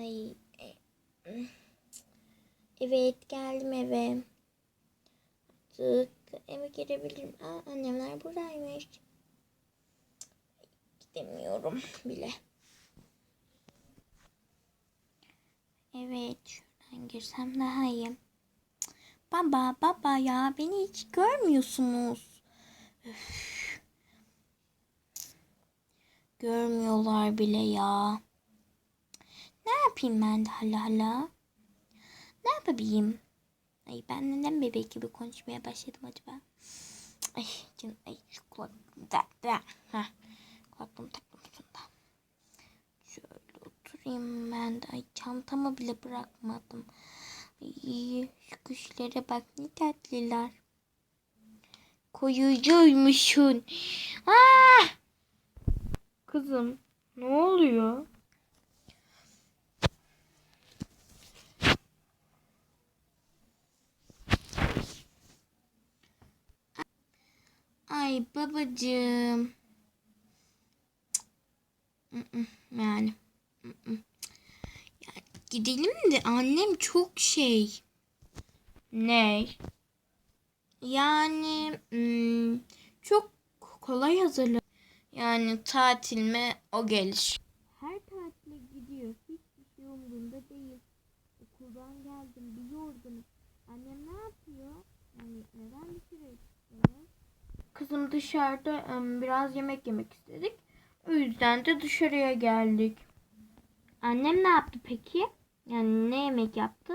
Ay. e, Evet geldim eve. Artık eve girebilirim. Aa, annemler buradaymış. Gidemiyorum bile. Evet şuradan girsem daha iyi. Baba baba ya beni hiç görmüyorsunuz. Üf. Görmüyorlar bile ya. Yapayım ben de hala hala? Ne yapayım? Ay ben neden bebek gibi konuşmaya başladım acaba? Ay canım ay şu kulaklığım da da. Heh. Kulaklığımı taktım sonunda. Şöyle oturayım ben de. Ay çantamı bile bırakmadım. Ay şu kuşlara bak ne tatlılar. Koyucuymuşsun. Aa! Kızım ne oluyor? Ay babacığım. Yani. mm-mm. Ya gidelim de annem çok şey. Ne? Yani mm, çok kolay hazırlan. Yani tatil mi o gelir. Her tatile gidiyor. Hiçbir şey umurunda değil. Okuldan geldim bir yorgunum. Annem ne yapıyor? Yani neden dışarı çıktınız? Kızım dışarıda biraz yemek yemek istedik. O yüzden de dışarıya geldik. Annem ne yaptı peki? Yani ne yemek yaptı?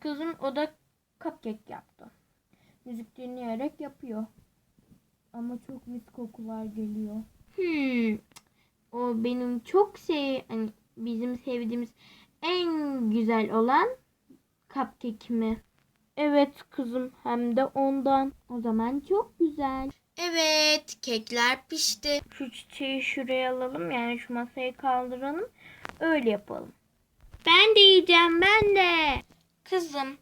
Kızım o da cupcake yaptı. Müzik dinleyerek yapıyor. Ama çok mis kokular geliyor. Hmm. O benim çok şey hani bizim sevdiğimiz en güzel olan cupcake mi? Evet kızım hem de ondan. O zaman çok güzel. Evet, kekler pişti. Şu çiçeği şuraya alalım yani şu masayı kaldıralım. Öyle yapalım. Ben de yiyeceğim, ben de. Kızım,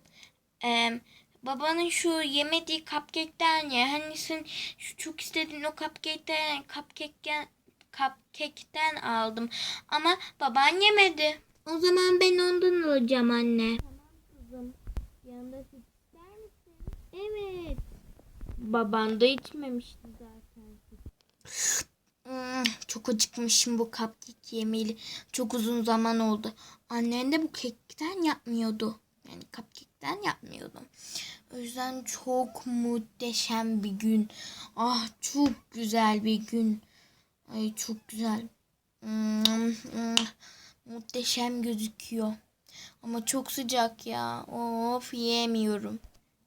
em, babanın şu yemediği cupcake'ten ye. Hani sen şu çok istediğin o cupcake'ten, cupcake'ten, cupcake'ten aldım. Ama baban yemedi. O zaman ben ondan alacağım anne. Tamam kızım. Yanında süt ister misin? Evet. Baban da içmemişti zaten. Hmm, çok acıkmışım bu cupcake yemeyeli. Çok uzun zaman oldu. Annen de bu kekten yapmıyordu. Yani cupcake'ten yapmıyordu. O yüzden çok muhteşem bir gün. Ah çok güzel bir gün. Ay çok güzel. Hmm, hmm, muhteşem gözüküyor. Ama çok sıcak ya. Of yiyemiyorum.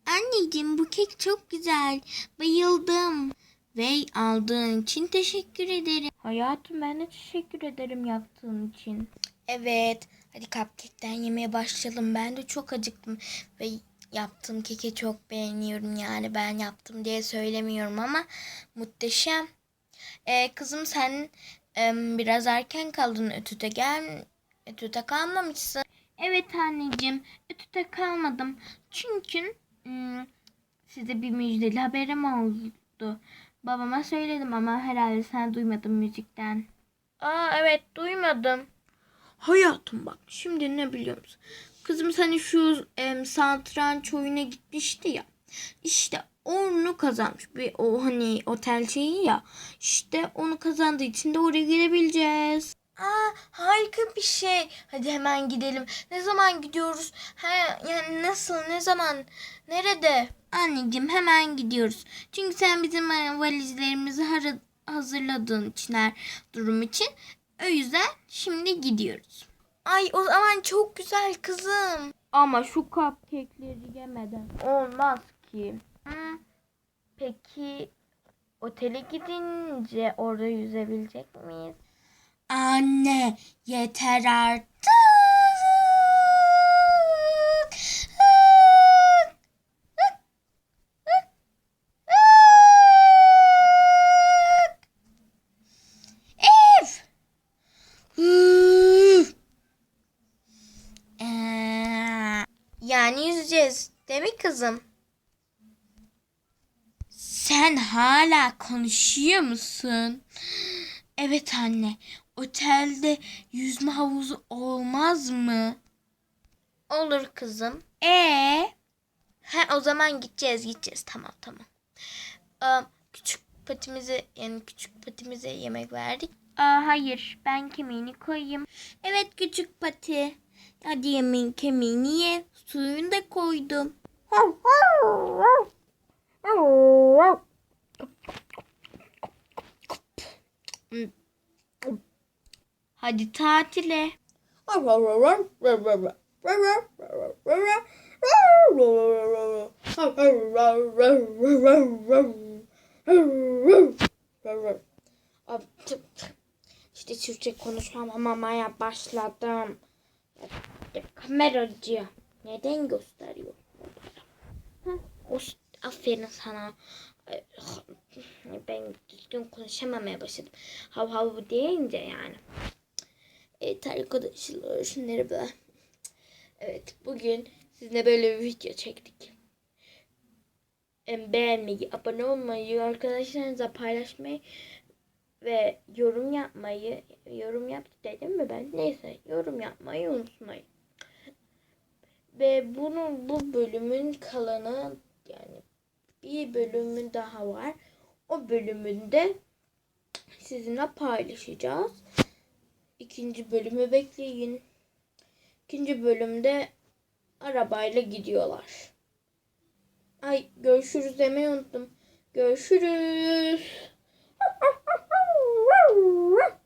Anneciğim bu kek çok güzel. Bayıldım. Ve aldığın için teşekkür ederim. Hayatım ben de teşekkür ederim yaptığın için. Evet. Hadi cupcake'ten yemeye başlayalım. Ben de çok acıktım. Ve yaptığım keki çok beğeniyorum. Yani ben yaptım diye söylemiyorum ama muhteşem. Ee, kızım sen em, biraz erken kaldın. Ötüte gel. Ötüte kalmamışsın. Evet anneciğim. Ötüte kalmadım. Çünkü ım, size bir müjdeli haberim oldu. Babama söyledim ama herhalde sen duymadın müzikten. Aa evet duymadım. Hayatım bak şimdi ne biliyor musun? Kızım seni şu em, satranç oyuna gitmişti ya. İşte onu kazanmış. Bir o hani otel şeyi ya. İşte onu kazandığı için de oraya girebileceğiz. Harika bir şey. Hadi hemen gidelim. Ne zaman gidiyoruz? Ha, yani nasıl? Ne zaman? Nerede? Anneciğim hemen gidiyoruz. Çünkü sen bizim e, valizlerimizi hazırladığın için her durum için. O yüzden şimdi gidiyoruz. Ay o zaman çok güzel kızım. Ama şu cupcake'leri yemeden olmaz ki. Peki otele gidince orada yüzebilecek miyiz? Anne yeter artık. Ev. Ee, Yani yüzeceğiz. Değil mi kızım? Sen hala konuşuyor musun? Evet anne. Otelde yüzme havuzu olmaz mı? Olur kızım. Ee, He o zaman gideceğiz gideceğiz. Tamam tamam. Aa, küçük patimize yani küçük patimize yemek verdik. Aa, hayır ben kemiğini koyayım. Evet küçük pati. Hadi yemeğin kemiğini ye. Suyunu da koydum. Hadi tatile. İşte Türkçe konuşmamaya başladım. Ya, ya, kameracı. Neden gösteriyor? O, aferin sana. Ben düzgün konuşamamaya başladım. Hav hav deyince yani. Evet arkadaşlar şunları. Evet bugün sizinle böyle bir video çektik. Beğenmeyi, abone olmayı, arkadaşlarınızla paylaşmayı ve yorum yapmayı, yorum yap dedim mi ben? Neyse yorum yapmayı unutmayın. Ve bunun bu bölümün kalanı yani bir bölümü daha var. O bölümünde sizinle paylaşacağız ikinci bölümü bekleyin. İkinci bölümde arabayla gidiyorlar. Ay görüşürüz demeyi unuttum. Görüşürüz.